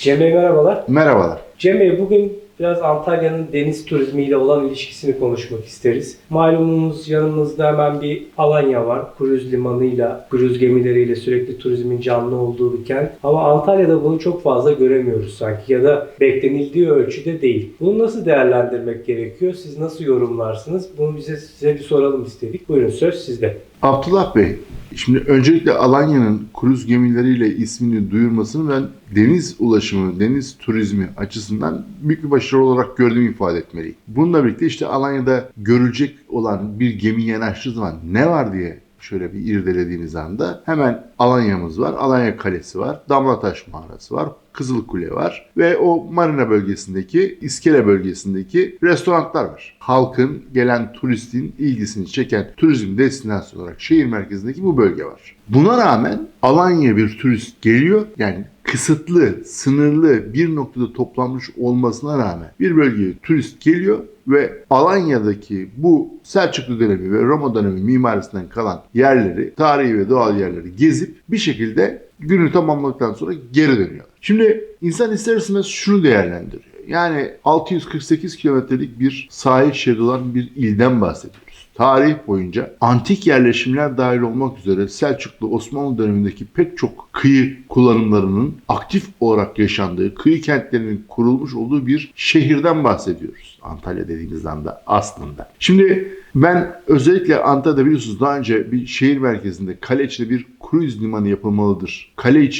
Cem Bey merhabalar. Merhabalar. Cem Bey bugün biraz Antalya'nın deniz turizmiyle olan ilişkisini konuşmak isteriz. Malumunuz yanımızda hemen bir Alanya var. Kruz limanıyla, kruz gemileriyle sürekli turizmin canlı olduğu bir kent. Ama Antalya'da bunu çok fazla göremiyoruz sanki ya da beklenildiği ölçüde değil. Bunu nasıl değerlendirmek gerekiyor? Siz nasıl yorumlarsınız? Bunu bize size bir soralım istedik. Buyurun söz sizde. Abdullah Bey, şimdi öncelikle Alanya'nın kruz gemileriyle ismini duyurmasını ben deniz ulaşımı, deniz turizmi açısından büyük bir başarı olarak gördüğümü ifade etmeliyim. Bununla birlikte işte Alanya'da görülecek olan bir gemi yanaştığı zaman ne var diye şöyle bir irdelediğiniz anda hemen Alanya'mız var, Alanya Kalesi var, Damlataş Mağarası var, Kızılkule var ve o marina bölgesindeki, iskele bölgesindeki restoranlar var. Halkın, gelen turistin ilgisini çeken turizm destinasyonu olarak şehir merkezindeki bu bölge var. Buna rağmen Alanya bir turist geliyor yani kısıtlı, sınırlı bir noktada toplanmış olmasına rağmen bir bölgeye turist geliyor ve Alanya'daki bu Selçuklu dönemi ve Roma dönemi mimarisinden kalan yerleri, tarihi ve doğal yerleri gezip bir şekilde günü tamamladıktan sonra geri dönüyor. Şimdi insan ister istemez şunu değerlendiriyor. Yani 648 kilometrelik bir sahil şeridi olan bir ilden bahsediyoruz. Tarih boyunca antik yerleşimler dahil olmak üzere Selçuklu Osmanlı dönemindeki pek çok kıyı kullanımlarının aktif olarak yaşandığı, kıyı kentlerinin kurulmuş olduğu bir şehirden bahsediyoruz. Antalya dediğimiz anda aslında. Şimdi ben özellikle Antalya'da biliyorsunuz daha önce bir şehir merkezinde kale bir kruz limanı yapılmalıdır. Kale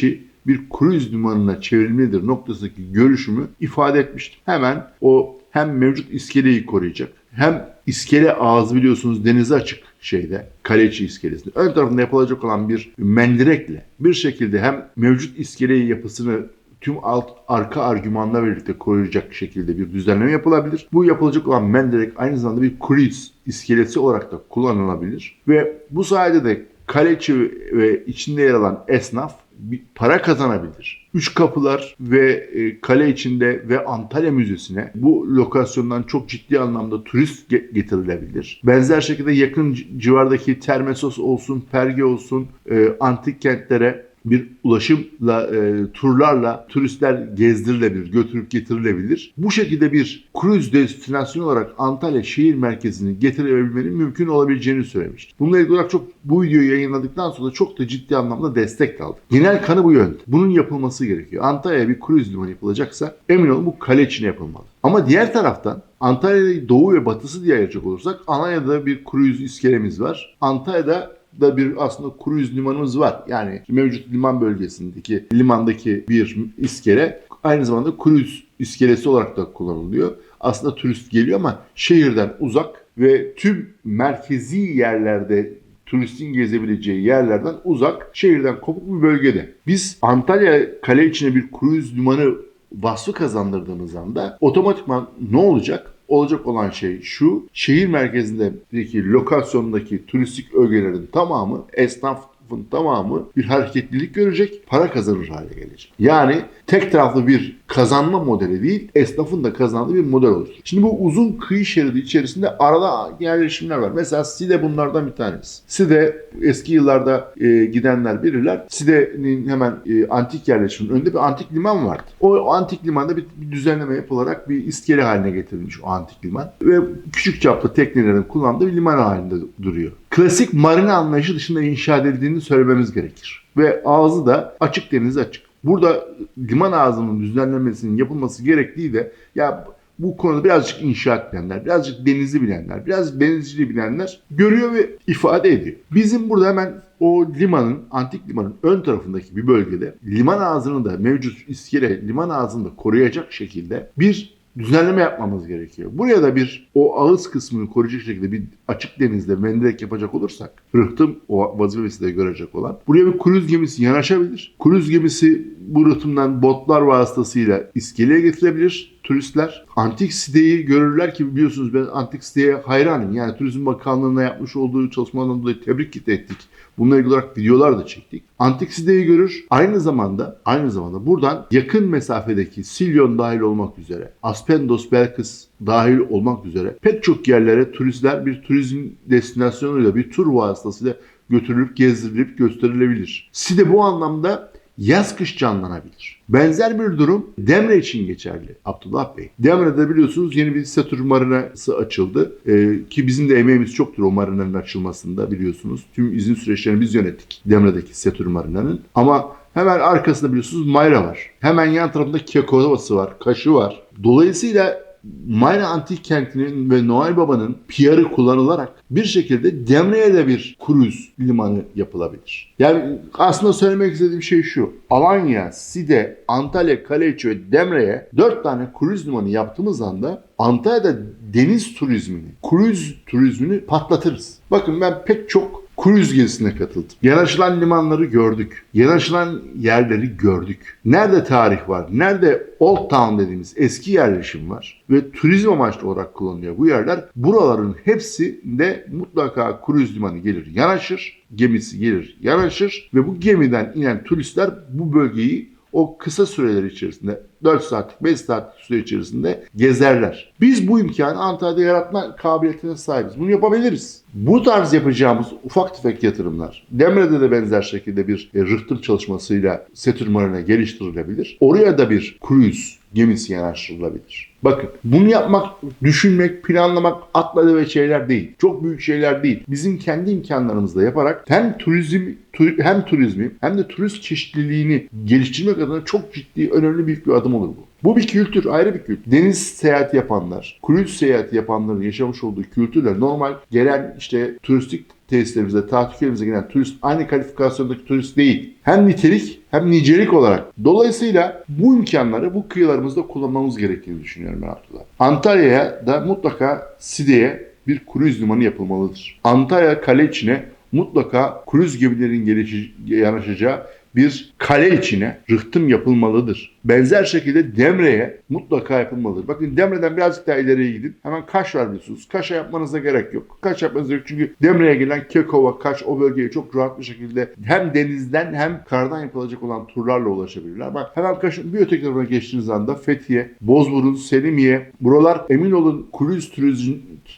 bir kruz limanına çevrilmelidir noktasındaki görüşümü ifade etmiştim. Hemen o hem mevcut iskeleyi koruyacak hem iskele ağzı biliyorsunuz denize açık şeyde kaleci iskelesinde. Ön tarafında yapılacak olan bir mendirekle bir şekilde hem mevcut iskeleyi yapısını tüm alt arka argümanla birlikte koruyacak şekilde bir düzenleme yapılabilir. Bu yapılacak olan mendirek aynı zamanda bir cruise iskelesi olarak da kullanılabilir. Ve bu sayede de kaleci ve içinde yer alan esnaf bir para kazanabilir. Üç kapılar ve e, kale içinde ve Antalya Müzesi'ne bu lokasyondan çok ciddi anlamda turist ge- getirilebilir. Benzer şekilde yakın civardaki Termesos olsun, Perge olsun, e, antik kentlere bir ulaşımla, e, turlarla turistler gezdirilebilir, götürüp getirilebilir. Bu şekilde bir kruz destinasyonu olarak Antalya şehir merkezini getirebilmenin mümkün olabileceğini söylemiştim. Bununla ilgili olarak çok bu videoyu yayınladıktan sonra çok da ciddi anlamda destek aldım. Genel kanı bu yönde. Bunun yapılması gerekiyor. Antalya'ya bir kruz limanı yapılacaksa emin olun bu kale içine yapılmalı. Ama diğer taraftan Antalya'yı doğu ve batısı diye ayıracak olursak Alanya'da bir kruz iskelemiz var. Antalya'da da bir aslında kruz limanımız var. Yani mevcut liman bölgesindeki limandaki bir iskele aynı zamanda kruz iskelesi olarak da kullanılıyor. Aslında turist geliyor ama şehirden uzak ve tüm merkezi yerlerde turistin gezebileceği yerlerden uzak, şehirden kopuk bir bölgede. Biz Antalya kale içine bir kruz limanı vasfı kazandırdığımız anda otomatikman ne olacak? Olacak olan şey şu, şehir merkezindeki lokasyondaki turistik ögelerin tamamı, esnafın tamamı bir hareketlilik görecek, para kazanır hale gelecek. Yani tek taraflı bir kazanma modeli değil, esnafın da kazandığı bir model olur. Şimdi bu uzun kıyı şeridi içerisinde arada yerleşimler var. Mesela Side bunlardan bir tanesi. Side eski yıllarda e, gidenler bilirler. Side'nin hemen e, antik yerleşiminin önünde bir antik liman vardı. O, o antik limanda bir, bir düzenleme yapılarak bir iskele haline getirilmiş o antik liman. Ve küçük çaplı teknelerin kullandığı bir liman halinde duruyor. Klasik marina anlayışı dışında inşa edildiğini söylememiz gerekir. Ve ağzı da açık denize açık. Burada liman ağzının düzenlenmesinin yapılması gerektiği de ya bu konuda birazcık inşaat bilenler, birazcık denizi bilenler, biraz denizciliği bilenler görüyor ve ifade ediyor. Bizim burada hemen o limanın, antik limanın ön tarafındaki bir bölgede liman ağzını da mevcut iskele liman ağzını da koruyacak şekilde bir düzenleme yapmamız gerekiyor. Buraya da bir o ağız kısmını koruyacak şekilde bir açık denizde mendirek yapacak olursak rıhtım o vazifesi de görecek olan buraya bir kruz gemisi yanaşabilir. Kruz gemisi bu rıhtımdan botlar vasıtasıyla iskeleye getirebilir turistler. Antik siteyi görürler ki biliyorsunuz ben antik siteye hayranım. Yani Turizm Bakanlığı'na yapmış olduğu çalışmalardan dolayı tebrik ettik. Bununla ilgili olarak videolar da çektik. Antik siteyi görür. Aynı zamanda aynı zamanda buradan yakın mesafedeki Silyon dahil olmak üzere, Aspendos, Belkıs dahil olmak üzere pek çok yerlere turistler bir turizm destinasyonuyla bir tur vasıtasıyla götürülüp gezdirilip gösterilebilir. Side bu anlamda yaz kış canlanabilir. Benzer bir durum Demre için geçerli Abdullah Bey. Demre'de biliyorsunuz yeni bir Satür marinası açıldı. Ee, ki bizim de emeğimiz çoktur o marinanın açılmasında biliyorsunuz. Tüm izin süreçlerini biz yönettik Demre'deki Satür marinanın. Ama hemen arkasında biliyorsunuz Mayra var. Hemen yan tarafında Kekovası var, Kaşı var. Dolayısıyla Mayra Antik Kenti'nin ve Noel Baba'nın PR'ı kullanılarak bir şekilde Demre'ye de bir kruz limanı yapılabilir. Yani aslında söylemek istediğim şey şu. Alanya, Side, Antalya, Kaleiçi ve Demre'ye 4 tane kruz limanı yaptığımız anda Antalya'da deniz turizmini, kruz turizmini patlatırız. Bakın ben pek çok kruz gezisine katıldım. Yanaşılan limanları gördük. Yanaşılan yerleri gördük. Nerede tarih var? Nerede Old Town dediğimiz eski yerleşim var? Ve turizm amaçlı olarak kullanılıyor bu yerler. Buraların hepsinde mutlaka kruz limanı gelir yanaşır. Gemisi gelir yanaşır. Ve bu gemiden inen turistler bu bölgeyi o kısa süreler içerisinde 4 saatlik 5 saatlik süre içerisinde gezerler. Biz bu imkanı Antalya'da yaratma kabiliyetine sahibiz. Bunu yapabiliriz. Bu tarz yapacağımız ufak tefek yatırımlar Demre'de de benzer şekilde bir e, rıhtım çalışmasıyla Setür Marina geliştirilebilir. Oraya da bir kruz gemisi yanaştırılabilir. Bakın bunu yapmak, düşünmek, planlamak atla ve şeyler değil. Çok büyük şeyler değil. Bizim kendi imkanlarımızla yaparak hem turizm tu- hem turizmi hem de turist çeşitliliğini geliştirmek adına çok ciddi, önemli büyük bir adım olur bu. Bu bir kültür, ayrı bir kültür. Deniz seyahati yapanlar, kruz seyahati yapanların yaşamış olduğu kültürler normal gelen işte turistik tesislerimize, tatillerimize gelen turist aynı kalifikasyondaki turist değil. Hem nitelik hem nicelik olarak. Dolayısıyla bu imkanları bu kıyılarımızda kullanmamız gerektiğini düşünüyorum ben Abdullah. Antalya'ya da mutlaka Side'ye bir kruz limanı yapılmalıdır. Antalya kale içine mutlaka kruz gemilerin yanaşacağı bir kale içine rıhtım yapılmalıdır. Benzer şekilde Demre'ye mutlaka yapılmalıdır. Bakın Demre'den birazcık daha ileriye gidin. Hemen Kaş var biliyorsunuz. Kaş'a yapmanıza gerek yok. Kaş yapmanıza gerek yok. Çünkü Demre'ye gelen Kekova, Kaş o bölgeye çok rahat bir şekilde hem denizden hem kardan yapılacak olan turlarla ulaşabilirler. Bak hemen Kaş'ın bir öteki tarafına geçtiğiniz anda Fethiye, Bozburun, Selimiye buralar emin olun kruz turizm,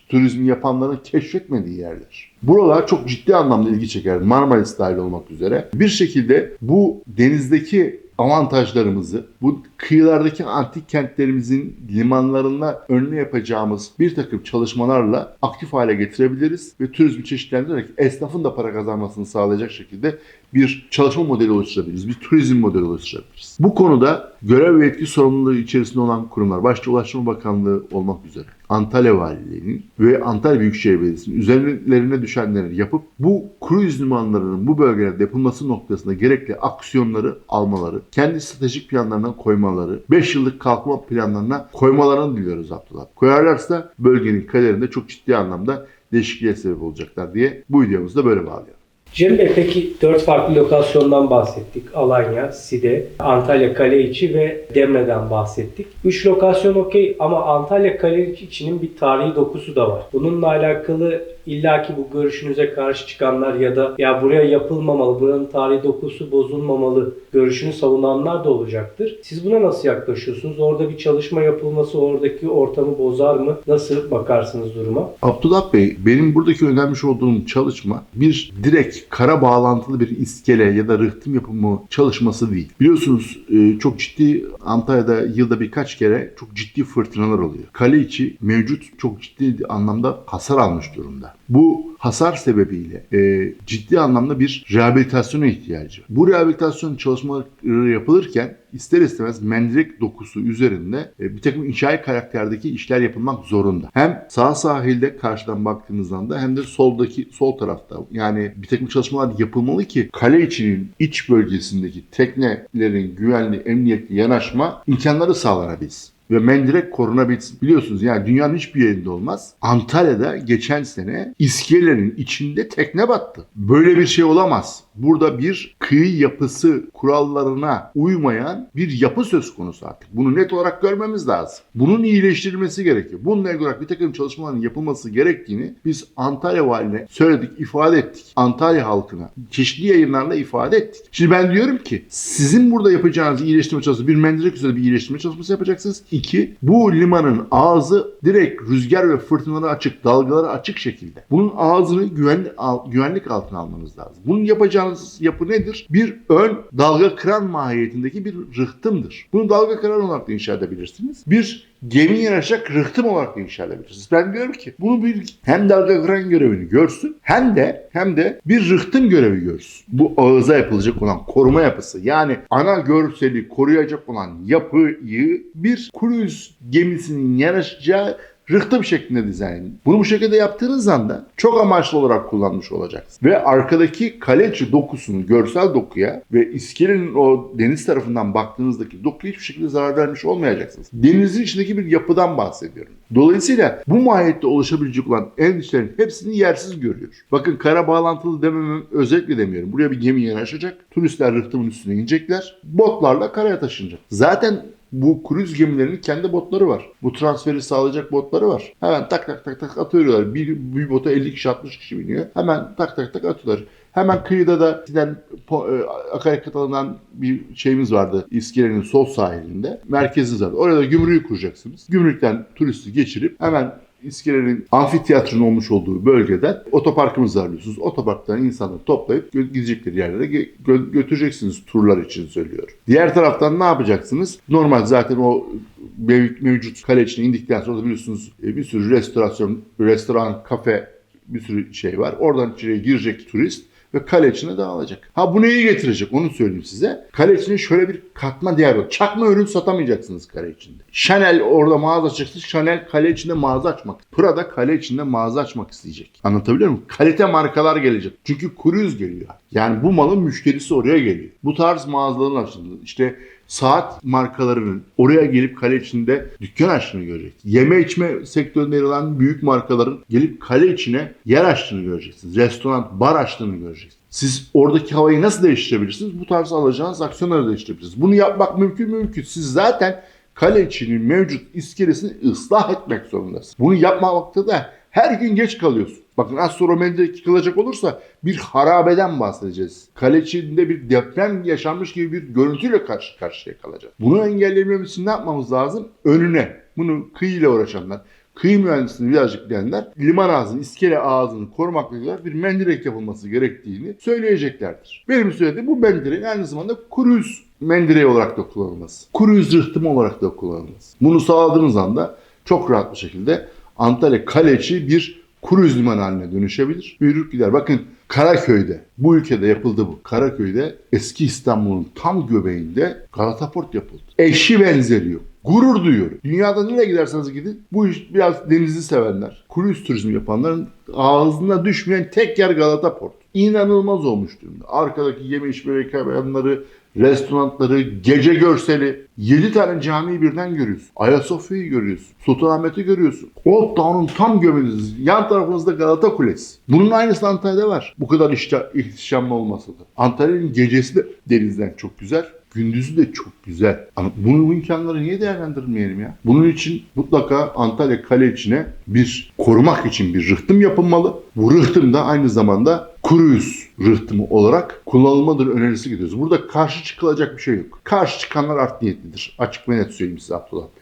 turizmi yapanların keşfetmediği yerler. Buralar çok ciddi anlamda ilgi çeker. Marmaris dahil olmak üzere. Bir şekilde bu denizdeki avantajlarımızı, bu kıyılardaki antik kentlerimizin limanlarına önüne yapacağımız bir takım çalışmalarla aktif hale getirebiliriz ve turizmi çeşitlendirerek esnafın da para kazanmasını sağlayacak şekilde bir çalışma modeli oluşturabiliriz, bir turizm modeli oluşturabiliriz. Bu konuda görev ve etki sorumluluğu içerisinde olan kurumlar, başta Ulaştırma Bakanlığı olmak üzere, Antalya Valiliği'nin ve Antalya Büyükşehir Belediyesi'nin üzerlerine düşenleri yapıp bu kruz limanlarının bu bölgelerde yapılması noktasında gerekli aksiyonları almaları, kendi stratejik planlarına koymaları, 5 yıllık kalkma planlarına koymalarını diliyoruz Abdullah. Koyarlarsa bölgenin kaderinde çok ciddi anlamda değişikliğe sebep olacaklar diye bu videomuzu da böyle bağlayalım. Cem Bey peki 4 farklı lokasyondan bahsettik. Alanya, Side, Antalya Kaleiçi ve Demre'den bahsettik. 3 lokasyon okey ama Antalya Kaleiçi'nin bir tarihi dokusu da var. Bununla alakalı illaki bu görüşünüze karşı çıkanlar ya da ya buraya yapılmamalı, buranın tarihi dokusu bozulmamalı görüşünü savunanlar da olacaktır. Siz buna nasıl yaklaşıyorsunuz? Orada bir çalışma yapılması oradaki ortamı bozar mı? Nasıl bakarsınız duruma? Abdullah Bey, benim buradaki önermiş olduğum çalışma bir direkt kara bağlantılı bir iskele ya da rıhtım yapımı çalışması değil. Biliyorsunuz e, çok ciddi Antalya'da yılda birkaç kere çok ciddi fırtınalar oluyor. Kale içi mevcut çok ciddi anlamda hasar almış durumda. Bu hasar sebebiyle e, ciddi anlamda bir rehabilitasyona ihtiyacı. var. Bu rehabilitasyon çalışmaları yapılırken ister istemez mendirek dokusu üzerinde e, bir takım inşaat karakterdeki işler yapılmak zorunda. Hem sağ sahilde karşıdan baktığınız anda hem de soldaki sol tarafta yani bir takım çalışmalar yapılmalı ki kale içinin iç bölgesindeki teknelerin güvenli, emniyetli yanaşma imkanları sağlanabilsin ve mendirek korunabilsin. Biliyorsunuz yani dünyanın hiçbir yerinde olmaz. Antalya'da geçen sene iskelelerin içinde tekne battı. Böyle bir şey olamaz. Burada bir kıyı yapısı kurallarına uymayan bir yapı söz konusu artık. Bunu net olarak görmemiz lazım. Bunun iyileştirilmesi gerekiyor. Bununla ilgili olarak bir takım çalışmaların yapılması gerektiğini biz Antalya Valine söyledik, ifade ettik. Antalya halkına çeşitli yayınlarla ifade ettik. Şimdi ben diyorum ki sizin burada yapacağınız iyileştirme çalışması bir mendirek üzerinde bir iyileştirme çalışması yapacaksınız. İki, bu limanın ağzı direkt rüzgar ve fırtınalara açık, dalgalara açık şekilde. Bunun ağzını güvenli, güvenlik altına almanız lazım. Bunun yapacağınız yapacağınız yapı nedir? Bir ön dalga kıran mahiyetindeki bir rıhtımdır. Bunu dalga kıran olarak da inşa edebilirsiniz. Bir gemi yanaşacak rıhtım olarak da inşa edebilirsiniz. Ben diyorum ki bunu bir hem dalga kıran görevini görsün hem de hem de bir rıhtım görevi görsün. Bu ağıza yapılacak olan koruma yapısı yani ana görseli koruyacak olan yapıyı bir kruz gemisinin yanaşacağı rıhtım şeklinde dizayn edin. Bunu bu şekilde yaptığınız anda çok amaçlı olarak kullanmış olacaksınız. Ve arkadaki kaleci dokusunu, görsel dokuya ve iskelenin o deniz tarafından baktığınızdaki dokuya hiçbir şekilde zarar vermiş olmayacaksınız. Denizin içindeki bir yapıdan bahsediyorum. Dolayısıyla bu mahiyette oluşabilecek olan endişelerin hepsini yersiz görüyor. Bakın kara bağlantılı dememem özellikle demiyorum. Buraya bir gemi yanaşacak. Turistler rıhtımın üstüne inecekler. Botlarla karaya taşınacak. Zaten bu kruz gemilerinin kendi botları var. Bu transferi sağlayacak botları var. Hemen tak tak tak tak atıyorlar. Bir, bir bota 50 kişi 60 kişi biniyor. Hemen tak tak tak atıyorlar. Hemen kıyıda da eskiden e, akaryakıt alınan bir şeyimiz vardı. İskelenin sol sahilinde. Merkeziniz vardı. Orada gümrüğü kuracaksınız. Gümrükten turisti geçirip hemen İskelenin amfiteyatronun olmuş olduğu bölgeden otoparkımızı arıyorsunuz. Otoparktan insanları toplayıp gidecekleri yerlere gö- götüreceksiniz turlar için söylüyor. Diğer taraftan ne yapacaksınız? Normal zaten o mev- mevcut kale içine indikten sonra biliyorsunuz e, bir sürü restorasyon, restoran, kafe bir sürü şey var. Oradan içeriye girecek turist ve kale içine dağılacak. Ha bu neyi getirecek onu söyleyeyim size. Kale içine şöyle bir katma değer var. Çakma ürün satamayacaksınız kale içinde. Chanel orada mağaza açacaksın. Chanel kale içinde mağaza açmak. Prada kale içinde mağaza açmak isteyecek. Anlatabiliyor muyum? Kalite markalar gelecek. Çünkü kruz geliyor. Yani bu malın müşterisi oraya geliyor. Bu tarz mağazaların açıldı. İşte saat markalarının oraya gelip kale içinde dükkan açtığını görecek. Yeme içme sektöründe yer alan büyük markaların gelip kale içine yer açtığını göreceksiniz. Restoran, bar açtığını göreceksiniz. Siz oradaki havayı nasıl değiştirebilirsiniz? Bu tarz alacağınız aksiyonları değiştirebilirsiniz. Bunu yapmak mümkün mümkün. Siz zaten kale içinin mevcut iskelesini ıslah etmek zorundasınız. Bunu yapmamakta da her gün geç kalıyorsun. Bakın az sonra Menderes yıkılacak olursa bir harabeden bahsedeceğiz. Kale içinde bir deprem yaşanmış gibi bir görüntüyle karşı karşıya kalacağız. Bunu engellememiz için ne yapmamız lazım? Önüne. Bunu kıyıyla uğraşanlar, kıyı mühendisliğini birazcık bilenler liman ağzını, iskele ağzını korumakla ilgili bir mendirek yapılması gerektiğini söyleyeceklerdir. Benim söylediğim bu mendireğin aynı zamanda kruz mendireği olarak da kullanılması. Kruz rıhtımı olarak da kullanılması. Bunu sağladığınız anda çok rahat bir şekilde Antalya Kaleci bir kruz limanı haline dönüşebilir. Yürür gider. Bakın Karaköy'de, bu ülkede yapıldı bu. Karaköy'de eski İstanbul'un tam göbeğinde Galata Port yapıldı. Eşi benzeri yok. Gurur duyuyorum. Dünyada nereye giderseniz gidin bu iş biraz denizi sevenler, kruz turizmi yapanların ağzına düşmeyen tek yer Galata Port. İnanılmaz olmuş durumda. Arkadaki yeme içme mekanları, restoranları, gece görseli. 7 tane camiyi birden görüyorsun. Ayasofya'yı görüyorsun. Sultanahmet'i görüyorsun. Old Town'un tam göbeğiniz. Yan tarafınızda Galata Kulesi. Bunun aynısı Antalya'da var. Bu kadar ihtişamlı olmasa da. Antalya'nın gecesi de denizden çok güzel. Gündüzü de çok güzel. Bunun bu imkanları niye değerlendirmeyelim ya? Bunun için mutlaka Antalya kale içine bir korumak için bir rıhtım yapılmalı. Bu rıhtım da aynı zamanda kruz rıhtımı olarak kullanılmadır önerisi gidiyoruz. Burada karşı çıkılacak bir şey yok. Karşı çıkanlar art niyetlidir. Açık ve net söyleyeyim size Abdullah Bey.